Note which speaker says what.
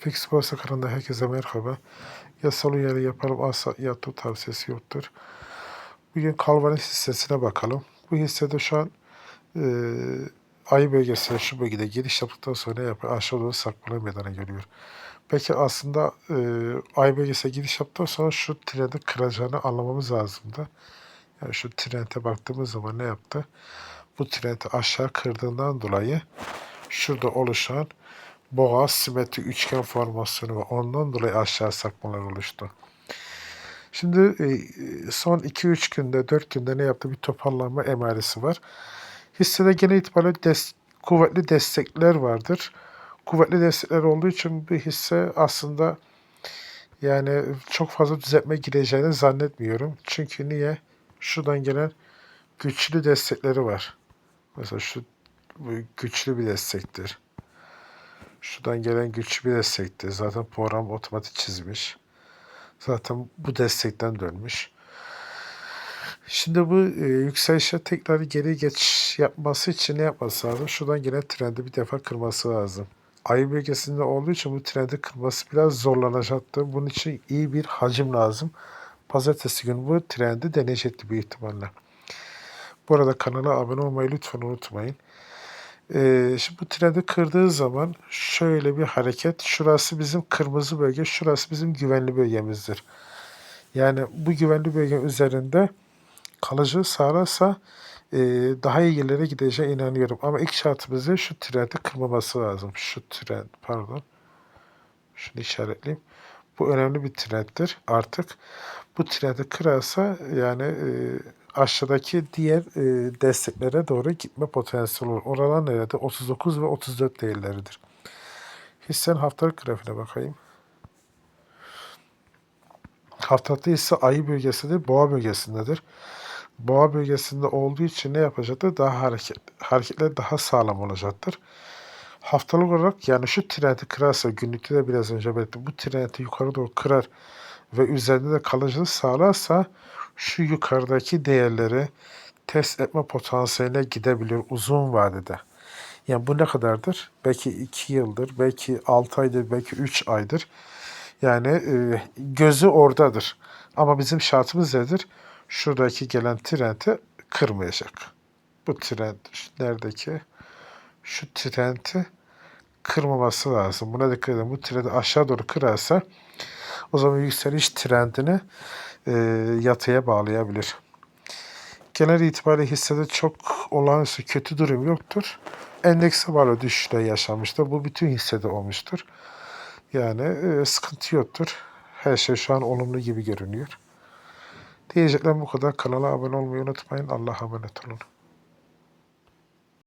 Speaker 1: Fix Borsa kanalında herkese merhaba. Yasal uyarı yapalım asla yatırım tavsiyesi yoktur. Bugün Kalvanis hissesine bakalım. Bu hissede şu an e, ay bölgesine şu bölgede giriş yaptıktan sonra yapıyor? Aşağı doğru sarkmalar meydana geliyor. Peki aslında e, ay bölgesine giriş yaptıktan sonra şu trendi kıracağını anlamamız lazımdı. Yani şu trende baktığımız zaman ne yaptı? Bu trendi aşağı kırdığından dolayı şurada oluşan boğaz simetri üçgen formasyonu ve ondan dolayı aşağı sakmalar oluştu. Şimdi e, son 2-3 günde 4 günde ne yaptı bir toparlanma emaresi var. Hissede genel itibariyle des kuvvetli destekler vardır. Kuvvetli destekler olduğu için bir hisse aslında yani çok fazla düzeltme gireceğini zannetmiyorum. Çünkü niye? Şuradan gelen güçlü destekleri var. Mesela şu güçlü bir destektir. Şuradan gelen güçlü bir destektir. Zaten program otomatik çizmiş. Zaten bu destekten dönmüş. Şimdi bu e, yükselişe tekrar geri geç yapması için ne yapması lazım? Şuradan gelen trendi bir defa kırması lazım. Ay bölgesinde olduğu için bu trendi kırması biraz zorlanacaktır. Bunun için iyi bir hacim lazım. Pazartesi günü bu trendi deneyecekti büyük ihtimalle. Bu arada kanala abone olmayı lütfen unutmayın. Ee, şimdi bu trendi kırdığı zaman şöyle bir hareket. Şurası bizim kırmızı bölge, şurası bizim güvenli bölgemizdir. Yani bu güvenli bölge üzerinde kalıcı sağlarsa e, daha iyi yerlere gideceğine inanıyorum. Ama ilk şartımızı şu trendi kırmaması lazım. Şu trend, pardon. Şunu işaretleyeyim. Bu önemli bir trenddir artık. Bu trendi kırarsa yani e, aşağıdaki diğer e, desteklere doğru gitme potansiyeli olur. Oralar nerede? 39 ve 34 değerleridir. Hissen haftalık grafiğine bakayım. Haftalıkta ise ayı bölgesidir, boğa bölgesindedir. Boğa bölgesinde olduğu için ne yapacaktır? Daha hareket, hareketler daha sağlam olacaktır. Haftalık olarak yani şu trendi kırarsa günlükte de biraz önce belirttim. Bu trendi yukarı doğru kırar ve üzerinde de kalıcılık sağlarsa şu yukarıdaki değerleri test etme potansiyeline gidebiliyor uzun vadede. Yani bu ne kadardır? Belki 2 yıldır, belki 6 aydır, belki 3 aydır. Yani e, gözü oradadır. Ama bizim şartımız nedir? Şuradaki gelen trendi kırmayacak. Bu trend neredeki? Şu trendi kırmaması lazım. Buna dikkat edin. Bu trendi aşağı doğru kırarsa o zaman yükseliş trendini e, yatıya bağlayabilir. Genel itibariyle hissede çok olağanüstü kötü durum yoktur. Endekse bağlı düşüşler yaşanmıştır. Bu bütün hissede olmuştur. Yani e, sıkıntı yoktur. Her şey şu an olumlu gibi görünüyor. Diyeceklerim bu kadar. Kanala abone olmayı unutmayın. Allah'a emanet olun.